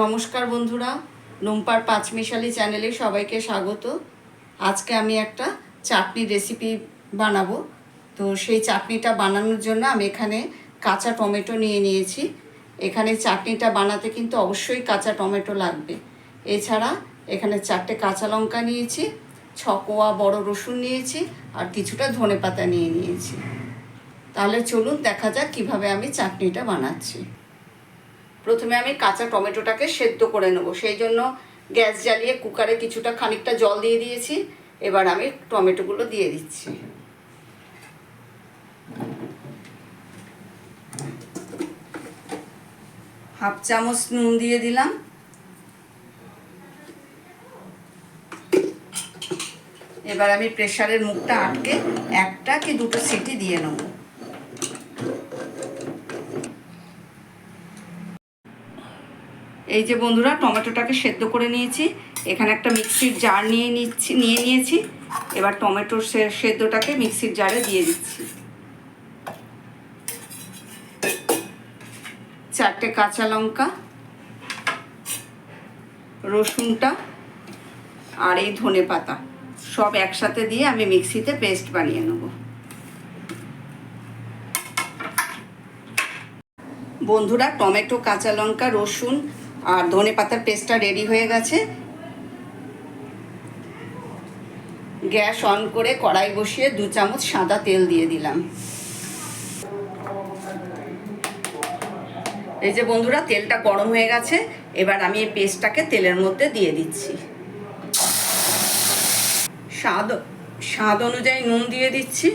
নমস্কার বন্ধুরা লুম্পার পাঁচমিশালি চ্যানেলে সবাইকে স্বাগত। আজকে আমি একটা চাটনি রেসিপি বানাবো। তো সেই চাটনিটা বানানোর জন্য আমি এখানে কাঁচা টমেটো নিয়ে নিয়েছি। এখানে চাটনিটা বানাতে কিন্তু অবশ্যই কাঁচা টমেটো লাগবে। এছাড়া এখানে চারটে কাঁচা লঙ্কা নিয়েছি ছকোয়া বড় রসুন নিয়েছি, আর কিছুটা ধনে পাতা নিয়ে নিয়েছি। তাহলে চলুন দেখা যাক কীভাবে আমি চাটনিটা বানাচ্ছি। প্রথমে আমি কাঁচা টমেটোটাকে সেদ্ধ করে নেব। সেই জন্য গ্যাস জ্বালিয়ে কুকারে কিছুটা খানিকটা জল দিয়ে দিয়েছি। এবার আমি টমেটোগুলো দিয়ে দিচ্ছি। হাফ চামচ নুন দিয়ে দিলাম। এবার আমি প্রেশারের মুখটা আটকে একটা কি দুটো সিটি দিয়ে নেব। এই যে বন্ধুরা, টমেটোটাকে সেদ্ধ করে নিয়েছি। এখানে একটা মিক্সির জার নিয়ে নিচ্ছি, নিয়ে নিয়েছি। এবার টমেটোর সেদ্ধটাকে মিক্সির জারে দিয়ে দিচ্ছি। চারটে কাঁচা লঙ্কা, রসুনটা আর এই ধনে পাতা। সব একসাথে দিয়ে আমি মিক্সিতে পেস্ট বানিয়ে নেব। বন্ধুরা, টমেটো, কাঁচা লঙ্কা, রসুন আর ধনে পাতার পেস্টটা রেডি হয়ে গেছে। গ্যাস অন করে কড়াই বসিয়ে দু চামচ সাদা তেল দিয়ে দিলাম। এই যে বন্ধুরা, তেলটা গরম হয়ে গেছে, এবার আমি এই পেস্টটাকে তেলের মধ্যে দিয়ে দিচ্ছি। স্বাদ স্বাদ অনুযায়ী নুন দিয়ে দিচ্ছি।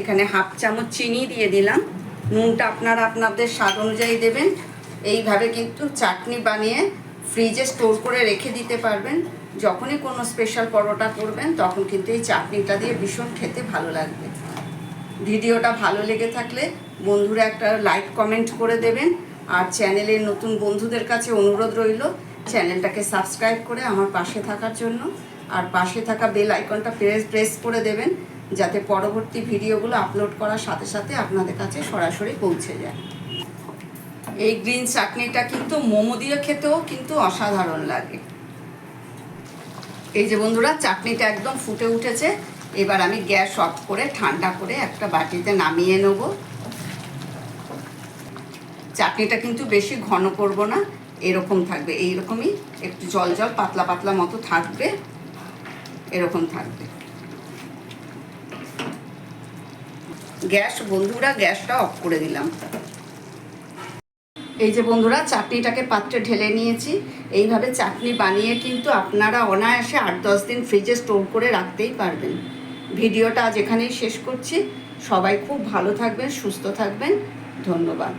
এখানে হাফ চামচ চিনি দিয়ে দিলাম। নুনটা আপনারা আপনাদের স্বাদ অনুযায়ী দেবেন। এইভাবে কিন্তু চাটনি বানিয়ে ফ্রিজে স্টোর করে রেখে দিতে পারবেন। যখনই কোনো স্পেশাল পরোটা করবেন, তখন কিন্তু এই চাটনিটা দিয়ে ভীষণ খেতে ভালো লাগবে। ভিডিওটা ভালো লেগে থাকলে বন্ধুরা একটা লাইক কমেন্ট করে দেবেন। আর চ্যানেলের নতুন বন্ধুদের কাছে অনুরোধ রইল চ্যানেলটাকে সাবস্ক্রাইব করে আমার পাশে থাকার জন্য। আর পাশে থাকা বেল আইকনটা প্রেস প্রেস করে দেবেন, যাতে পরবর্তী ভিডিওগুলো আপলোড করার সাথে সাথে আপনাদের কাছে সরাসরি পৌঁছে যায়। এই গ্রিন চাটনিটা কিন্তু মোমো দিয়ে খেতেও কিন্তু অসাধারণ লাগে। এই যে বন্ধুরা, চাটনিটা একদম ফুটে উঠেছে। এবার আমি গ্যাস অফ করে, ঠান্ডা করে একটা বাটিতে নামিয়ে নেব। চাটনিটা কিন্তু বেশি ঘন করব না, এরকম থাকবে। এইরকমই একটু জল জল, পাতলা পাতলা মতো থাকবে, এরকম থাকবে। গ্যাস, বন্ধুরা, গ্যাসটা অফ করে দিলাম। এই যে বন্ধুরা, চাটনিটাকে পাত্রে ঢেলে নিয়েছি। এইভাবে চাটনি বানিয়ে কিন্তু আপনারা অনায়াসে আট দশ দিন ফ্রিজে স্টোর করে রাখতেই পারবেন। ভিডিওটা আজ এখানেই শেষ করছি। সবাই খুব ভালো থাকবেন, সুস্থ থাকবেন। ধন্যবাদ।